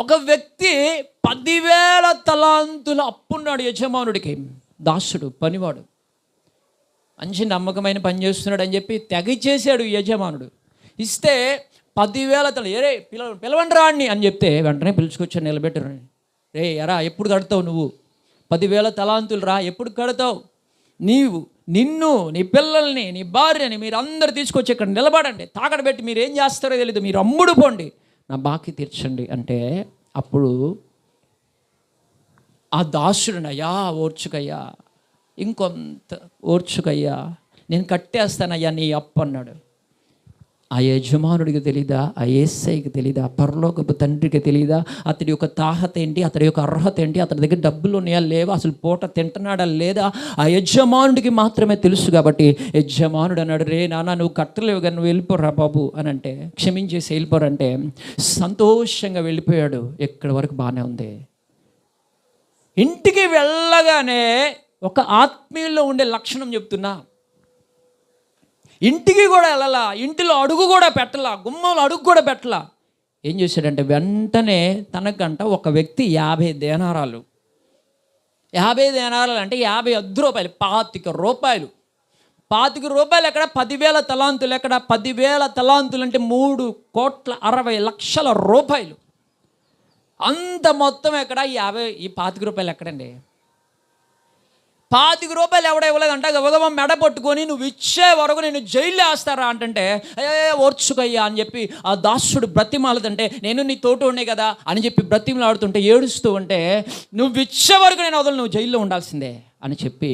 ఒక వ్యక్తి పదివేల తలాంతుల అప్పున్నాడు యజమానుడికి. దాసుడు పనివాడు. మంచి నమ్మకమైన పని చేస్తున్నాడు అని చెప్పి తెగిచేసాడు యజమానుడు. ఇస్తే పదివేల తల ఏరే పిలవ పిలవండి రాణ్ణి అని చెప్తే వెంటనే పిలుచుకొచ్చాను నిలబెట్టరు రే ఎరా ఎప్పుడు కడతావు నువ్వు? పదివేల తలాంతులు రా ఎప్పుడు కడతావు? నీవు నిన్ను నీ పిల్లల్ని నీ భార్యని మీరు అందరు తీసుకొచ్చి ఇక్కడ నిలబడండి. తాకడ పెట్టి మీరు ఏం చేస్తారో తెలియదు మీరు అమ్ముడు పోండి. నా బాకీ తీర్చండి అంటే అప్పుడు ఆ దాసుడునయ్యా ఓర్చుకయ్యా ఇంకొంత ఓర్చుకయ్యా నేను కట్టేస్తానయ్యా నీ అప్పు అన్నాడు. ఆ యజమానుడికి తెలీదా? ఆ ఏసైకి తెలీదా? పరలోకపు తండ్రికి తెలీదా? అతడి యొక్క తాహత ఏంటి? అతడి యొక్క అర్హత ఏంటి? అతడి దగ్గర డబ్బులు ఉన్నాయా? లేవా? అసలు పూట తింటున్నాడా? లేదా? ఆ యజమానుడికి మాత్రమే తెలుసు కాబట్టి యజమానుడు అన్నాడు రే నాన్న నువ్వు కట్టలేవు కానీ నువ్వు వెళ్ళిపోరా బాబు అని అంటే క్షమించేసి వెళ్ళిపోరంటే సంతోషంగా వెళ్ళిపోయాడు. ఎక్కడి వరకు బాగానే ఉంది. ఇంటికి వెళ్ళగానే ఒక ఆత్మీయుల్లో ఉండే లక్షణం చెప్తున్నా. ఇంటికి కూడా వెళ్ళలా ఇంటిలో అడుగు కూడా పెట్టలా గుమ్మంలో అడుగు కూడా పెట్టలా. ఏం చేశాడంటే వెంటనే తనకంట ఒక వ్యక్తి యాభై దేనారాలు. యాభై దేనారాలు అంటే యాభై అద్దు రూపాయలు పాతిక రూపాయలు. పాతిక రూపాయలు ఎక్కడ? పదివేల తలాంతులు ఎక్కడ? పదివేల తలాంతులు అంటే మూడు కోట్ల అరవై లక్షల రూపాయలు. అంత మొత్తం ఎక్కడ? యాభై ఈ పాతిక రూపాయలు ఎక్కడండి? పాతిక రూపాయలు ఎవడ ఇవ్వలేదంట. గబగబా మెడ పట్టుకొని నువ్వు ఇచ్చే వరకు నేను జైల్లో వేస్తారా? అంటే ఏ ఓర్చుకయ్యా అని చెప్పి ఆ దాసుడు బ్రతిమాలదంటే నేను నీ తోట ఉండే కదా అని చెప్పి బ్రతిమలాడుతుంటే ఏడుస్తూ ఉంటే నువ్వు ఇచ్చే వరకు నేను వదలు నువ్వు జైల్లో ఉండాల్సిందే అని చెప్పి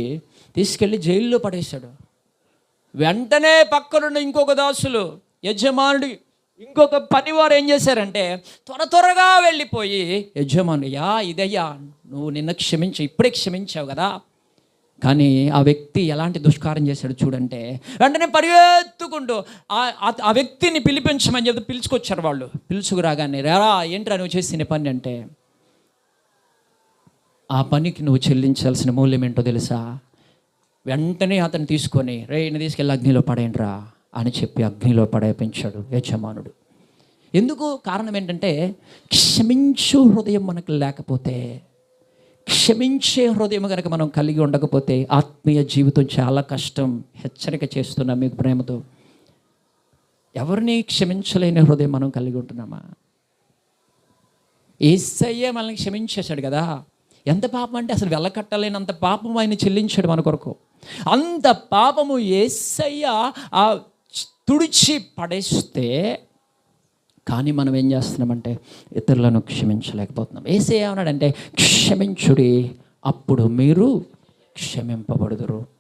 తీసుకెళ్ళి జైల్లో పడేశాడు. వెంటనే పక్కనున్న ఇంకొక దాసులు యజమానుడి ఇంకొక పనివారు ఏం చేశారంటే త్వర త్వరగా వెళ్ళిపోయి యజమానుయా ఇదయ్యా నువ్వు నిన్న క్షమించు ఇప్పుడే క్షమించావు కదా కానీ ఆ వ్యక్తి ఎలాంటి దుష్కారం చేశాడు చూడంటే వెంటనే పరిగెత్తుకుంటూ ఆ- వ్యక్తిని పిలిపించమని చెప్తే పిలుచుకొచ్చారు వాళ్ళు. పిలుచుకురాగానే రా ఏంట్రా నువ్వు చేసిన పని? అంటే ఆ పనికి నువ్వు చెల్లించాల్సిన మూల్యం ఏంటో తెలుసా? వెంటనే అతను తీసుకొని రే నేను తీసుకెళ్ళి అగ్నిలో పడేయండిరా అని చెప్పి అగ్నిలో పడేపించాడు యజమానుడు. ఎందుకు? కారణం ఏంటంటే క్షమించు హృదయం మనకు లేకపోతే క్షమించే హృదయం కనుక మనం కలిగి ఉండకపోతే ఆత్మీయ జీవితం చాలా కష్టం. హెచ్చరిక చేస్తున్నాం మీకు ప్రేమతో. ఎవరిని క్షమించలేని హృదయం మనం కలిగి ఉంటున్నామా? ఏసయ్యే మనల్ని క్షమించేశాడు కదా. ఎంత పాపం అంటే అసలు వెళ్ళకట్టలేనంత పాపం ఆయన చెల్లించాడు మన కొరకు. అంత పాపము ఏసయ్య ఆ తుడిచి పడేస్తే కానీ మనం ఏం చేస్తున్నామంటే ఇతరులను క్షమించలేకపోతున్నాం. ఏసే ఏమన్నాడంటే క్షమించుడి అప్పుడు మీరు క్షమింపబడుదురు.